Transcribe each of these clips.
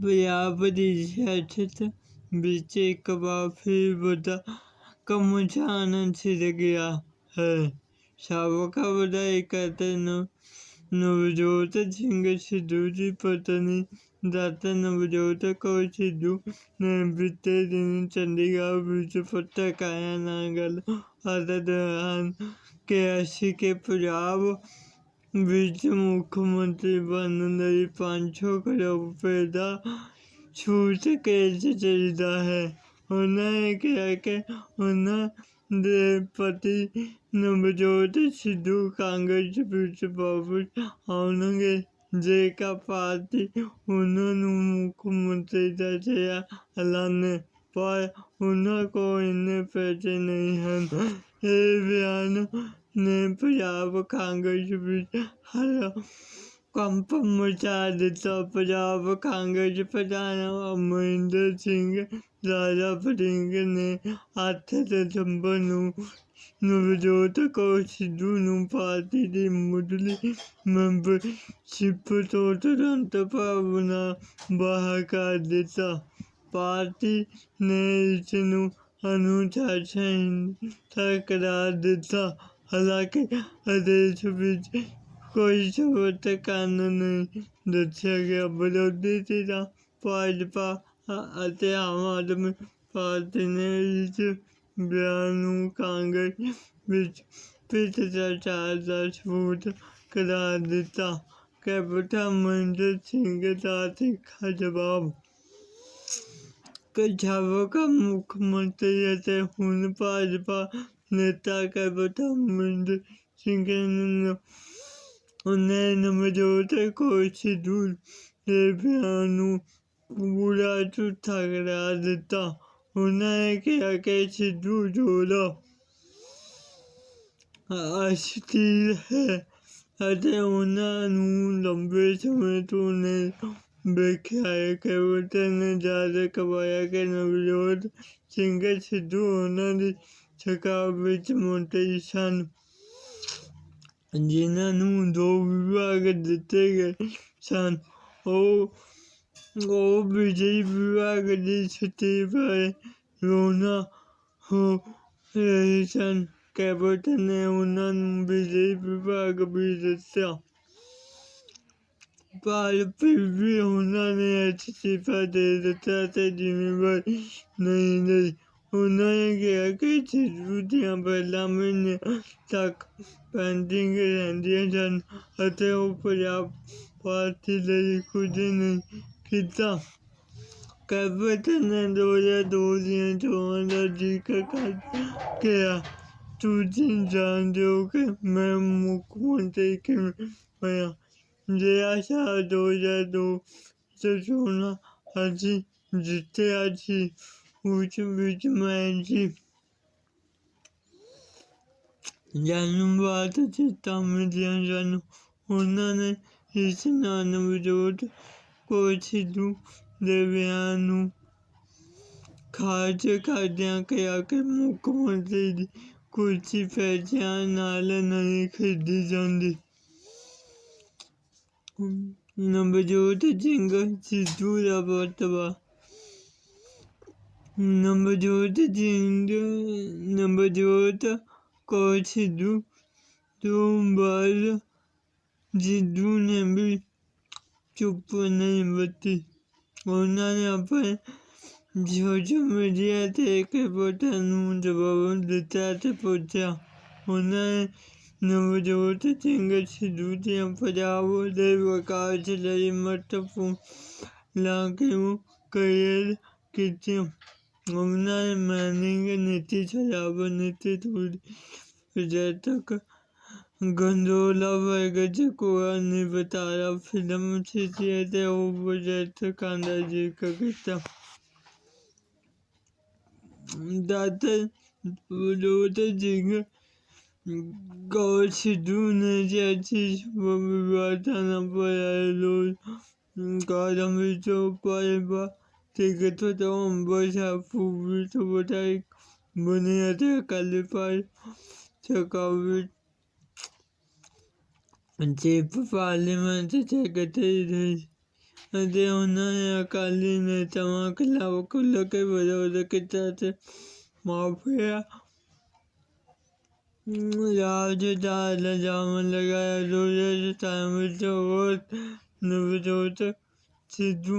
پریاپتی سیاست بیچ ایک بار پھر بڑا کمچا آنند چھڑ گیا ہے۔ سابقہ ودھائکا نوجوت سنگھ سدھو کی جی پتنی ڈاکٹر نوجوت کور سدھو نے بیتے دنوں چنڈی گڑھ وچ پترکاراں نال گل بات دوران کہا سی کہ پنجاب وچ مکھ منتری بنن لئی پانچ سو کروڑ روپے دا چھوٹ کیش چاہیدا ہے۔ انہاں نے کہا کہ انہاں دے پتی نوجوت سدھو کانگریس وچ واپس آون گے جے کہ پارٹی انہاں پر انہاں کول اینے پیسے نہیں ہن اس بیان نے پنجاب کانگریس وچ ہڑکمپ مچا دتا پنجاب کانگریس پردھان امریندر سنگھ راجہ وڑنگ نے اٹھ دسمبر نوجوت کور سدھو نوں پارٹی دی مڈلی ممبر شپ توں ترنت پربھاو نال باہر ਪਾਰਟੀ ਨੇ ਇਸ ਨੂੰ ਅਨੁਸ਼ਾਸਨਹੀਣਤਾ ਕਰਾਰ ਦਿੱਤਾ। ਹਾਲਾਂਕਿ ਆਦੇਸ਼ ਵਿੱਚ ਕੋਈ ਸਪਸ਼ਟ ਕਾਰਨ ਨਹੀਂ ਦੱਸਿਆ ਗਿਆ। ਵਿਰੋਧੀ ਧਿਰਾਂ ਭਾਜਪਾ ਅਤੇ ਆਮ ਆਦਮੀ ਪਾਰਟੀ ਨੇ ਇਸ ਬਿਆਨ ਨੂੰ ਕਾਂਗਰਸ ਵਿੱਚ ਭ੍ਰਿਸ਼ਟਾਚਾਰ ਦਾ ਸਬੂਤ ਕਰਾਰ ਦਿੱਤਾ। ਕੈਪਟਨ ਮਨਜੀਤ ਸਿੰਘ ਦਾ ਤਿੱਖਾ ਜਵਾਬ دا تیکھا جواب مکھ منتری اتے ہن بھاجپا نیتا کیپٹن امریندر سنگھ نے نوجوت کور سدھو دے بیان نوں پورا جھوٹا قرار دتا انہاں نے کہا کہ سدھو جوڑا اشلیل ہے اتے انہاں نوں لمبے سمے توں نہیں ਵੇਖਿਆ ਹੈ ਕਿ ਬੂਟੇ ਨੇ ਜ਼ਿਆਦਾ ਕਮਾਇਆ ਕਿ ਨਵਜੋਤ ਸਿੰਘ ਸਿੱਧੂ ਉਹਨਾਂ ਦੀ ਸ਼ਕਾਬ ਵਿੱਚ ਮੁੰਡੇ ਸਨ ਜਿਨ੍ਹਾਂ ਨੂੰ ਦੋ ਵਿਭਾਗ ਦਿੱਤੇ ਗਏ ਸਨ ਉਹ ਉਹ ਵਿਜੇ ਵਿਭਾਗ ਦੀ ਸਥਿਤੀ ਬਾਰੇ ਰੋਣਾ ਹੋ ਰਹੇ ਸਨ ਕੈਬਟ ਨੇ ਉਹਨਾਂ ਨੂੰ ਵਿਜੇ ਵਿਭਾਗ ਵੀ ਦਿੱਤਾ وی انہاں نے استعفی دے دتا تے ذمہ داری نہیں لئی انہاں نے کہا کہ سدھو دیاں فائلاں مہینیاں تک پینڈنگ رہندیاں سن اتے او پنجاب پارٹی لئی کچھ نہیں کیتا Lea Shadow Sezona ਅਸੀਂ ਜਿੱਥੇ ਅਸੀਂ ਉਸ ਵਿੱਚ ਮੈਂ ਜੀ ਜਾਨੂੰ ਬਾਤ ਚਿੱਤਾ ਮਿਲਿਆ ਜਾਨੂੰ ਉਹਨਾਂ ਨੇ ਇਸ ਨਾਨ ਵਿਰੋਧ ਕੋਈ ਸਿੱਧੂ ਦੇ ਬਿਆਨ ਨੂੰ ਖਾਰਜ ਕਰਦਿਆਂ ਕਿਹਾ ਕਿ ਮੁੱਖ ਮੰਤਰੀ ਦੀ ਕੁਰਸੀ ਫੈਸਲਿਆਂ ਨਾਲ ਨਹੀਂ ਖਰੀਦੀ ਜਾਂਦੀ سن انہاں نے اس نال نوجوت کور سدھو دے بیان نوں خارج کردیاں کہا کہ مکھ منتری دی کرسی پیسیاں نال نہیں خریدی جاندی نوجوت سنگھ سدھو دا فتوی نوجوت کور سدھو تو بعد سدھو نے بھی چپ نہیں برتی انہاں نے اپنے سوشل میڈیا تے کیپٹن نوں جواب دتا تے پوچھیا انہاں نے نوجوت سنگھ سدھو دیاں پنجاب دے وکاس لئی مہتوپورن فائلاں کیوں کلیئر کیتیاں انہاں نے مائننگ نیتی شراب نیتی تھوڑی پرجاتک گنڈولا ورگج کوڑا نپٹارا فلم سٹی اتے ہوم پروجیکٹاں دا ذکر کیتا ڈاکٹر نوجوت سنگھ کور سدھو نے سیاسی شعبہ وواداں بغیر روزگاراں وچ بھاجپا ٹکٹ توں امبر وچ ودھائک بنی اتے اکالی بھاجپا سرکار وچ چیف پارلیمنٹ سکریٹری رہی ਅਤੇ ਉਹਨਾਂ ਨੇ ਅਕਾਲੀ ਨੇਤਾਵਾਂ ਖਿਲਾਫ ਖੁੱਲ੍ਹ ਕੇ ਵਿਰੋਧ ਕੀਤਾ ਅਤੇ ਮਾਫੀਆ രാവിലെ ചാല ചാമലകായ സൂര്യ താമസ നവജോത് സിദ്ധു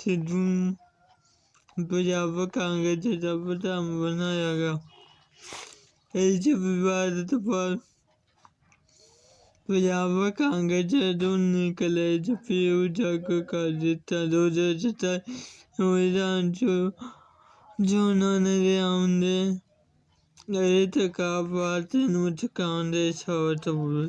ਸਿੱਧੂ ਪੰਜਾਬ ਕਾਂਗਰਸ ਦਾ ਪ੍ਰਧਾਨ ਬਣਾਇਆ ਗਿਆ ਇਸ ਵਿਵਾਦ ਤੋਂ ਬਾਅਦ ਪੰਜਾਬ ਕਾਂਗਰਸ ਜਦੋਂ ਨਿਕਲੇ ਜਪੀਓ ਜੱਗ ਕਰ ਦਿੱਤਾ 2024 ਨੂੰ ਵਿਧਾਨ ਚੋਣਾਂ ਦੇ ਆਉਂਦੇ ਇਹ ਤਕਾਵਾਤ ਨੂੰ ਚੁਕਾਉਣ ਦੇ ਬੁਲ